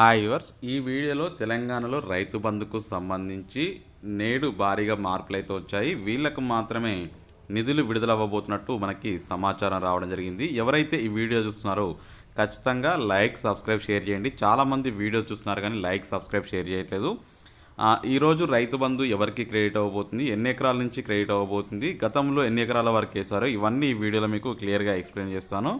Hi yours ఈ వీడియోలో తెలంగాణలో రైతు బంధుకు సంబంధించి నేడు భారీగా మార్పులైతే వచ్చాయి. వీళ్ళకు మాత్రమే నిధులు విడుదలవ్వబోతున్నట్టు మనకి సమాచారం రావడం జరిగింది. ఎవరైతే ఈ వీడియో చూస్తున్నారో ఖచ్చితంగా లైక్ సబ్స్క్రైబ్ షేర్ చేయండి. చాలామంది వీడియో చూస్తున్నారు కానీ లైక్ సబ్స్క్రైబ్ షేర్ చేయట్లేదు. ఈరోజు రైతు బంధు ఎవరికి క్రెడిట్ అవ్వబోతుంది? ఎన్ని ఎకరాల నుంచి క్రెడిట్ అవ్వబోతుంది? గతంలో ఎన్ని ఎకరాల వరకు వేశారో? ఇవన్నీ ఈ వీడియోలో మీకు క్లియర్గా ఎక్స్ప్లెయిన్ చేస్తాను.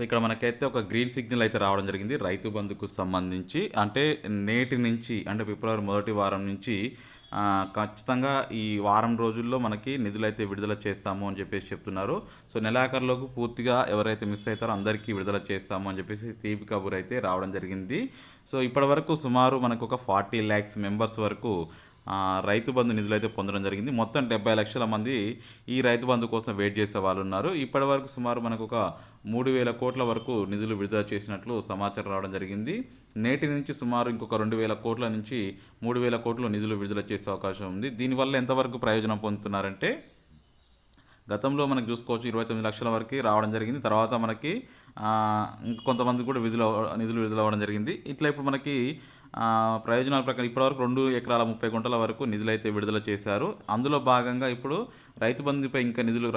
సో ఇక్కడ మనకైతే ఒక గ్రీన్ సిగ్నల్ అయితే రావడం జరిగింది. రైతు బంధుకు సంబంధించి అంటే నేటి నుంచి అంటే ఫిబ్రవరి మొదటి వారం నుంచి ఖచ్చితంగా ఈ వారం రోజుల్లో మనకి నిధులు అయితే విడుదల చేస్తాము అని చెప్పేసి చెప్తున్నారు. సో నెలాఖరులోకి పూర్తిగా ఎవరైతే మిస్ అవుతారో అందరికీ విడుదల చేస్తాము అని చెప్పేసి తీపి కబుర్ అయితే రావడం జరిగింది. సో ఇప్పటివరకు సుమారు మనకు ఒక ఫార్టీ ల్యాక్స్ మెంబర్స్ వరకు రైతు బంధు నిధులు అయితే పొందడం జరిగింది. మొత్తం డెబ్బై లక్షల మంది ఈ రైతు బంధు కోసం వెయిట్ చేసే వాళ్ళు ఉన్నారు. ఇప్పటి వరకు సుమారు మనకు ఒక మూడు వేల కోట్ల వరకు నిధులు విడుదల చేసినట్లు సమాచారం రావడం జరిగింది. నేటి నుంచి సుమారు ఇంకొక రెండు వేల కోట్ల నుంచి మూడు వేల కోట్లు నిధులు విడుదల చేసే అవకాశం ఉంది. దీనివల్ల ఎంతవరకు ప్రయోజనం పొందుతున్నారంటే గతంలో మనకు చూసుకోవచ్చు ఇరవై తొమ్మిది లక్షల వరకు రావడం జరిగింది. తర్వాత మనకి ఆ, కొంతమంది కూడా విధులు నిధులు విడుదల అవ్వడం జరిగింది. ఇట్లా ఇప్పుడు మనకి ప్రయోజనాల ప్రకారం ఇప్పటివరకు రెండు ఎకరాల ముప్పై గుంటల వరకు నిధులు అయితే విడుదల చేశారు. అందులో భాగంగా ఇప్పుడు రైతు బంధుపై ఇంకా నిధులు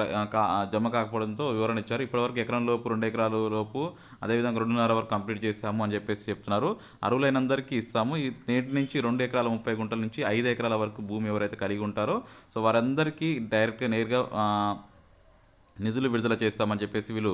జమ కాకపోవడంతో వివరణ ఇచ్చారు. ఇప్పటివరకు ఎకరం లోపు రెండు ఎకరాల లోపు అదేవిధంగా రెండున్నర వరకు కంప్లీట్ చేస్తాము అని చెప్పేసి చెప్తున్నారు. అరువులైనందరికీ ఇస్తాము. నేటి నుంచి రెండు ఎకరాల ముప్పై గుంటల నుంచి ఐదు ఎకరాల వరకు భూమి ఎవరైతే కలిగి ఉంటారో సో వారందరికీ డైరెక్ట్గా నేరుగా నిధులు విడుదల చేస్తామని చెప్పేసి వీళ్ళు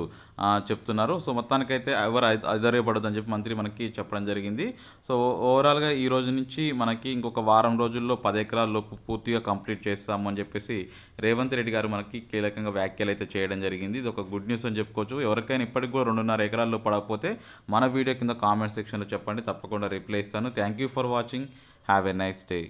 చెప్తున్నారు. సో మొత్తానికైతే ఎవరు అదరేపడదు అని చెప్పి మంత్రి మనకి చెప్పడం జరిగింది. సో ఓవరాల్గా ఈ రోజు నుంచి మనకి ఇంకొక వారం రోజుల్లో పది ఎకరాల్లోపు పూర్తిగా కంప్లీట్ చేస్తాము అని చెప్పేసి రేవంత్ రెడ్డి గారు మనకి కీలకంగా వ్యాఖ్యలు అయితే చేయడం జరిగింది. ఇది ఒక గుడ్ న్యూస్ అని చెప్పుకోవచ్చు. ఎవరికైనా ఇప్పటికి కూడా రెండున్నర ఎకరాల్లో పడకపోతే మన వీడియో కింద కామెంట్ సెక్షన్లో చెప్పండి. తప్పకుండా రిప్లై ఇస్తాను. Thank you for watching. Have a nice day.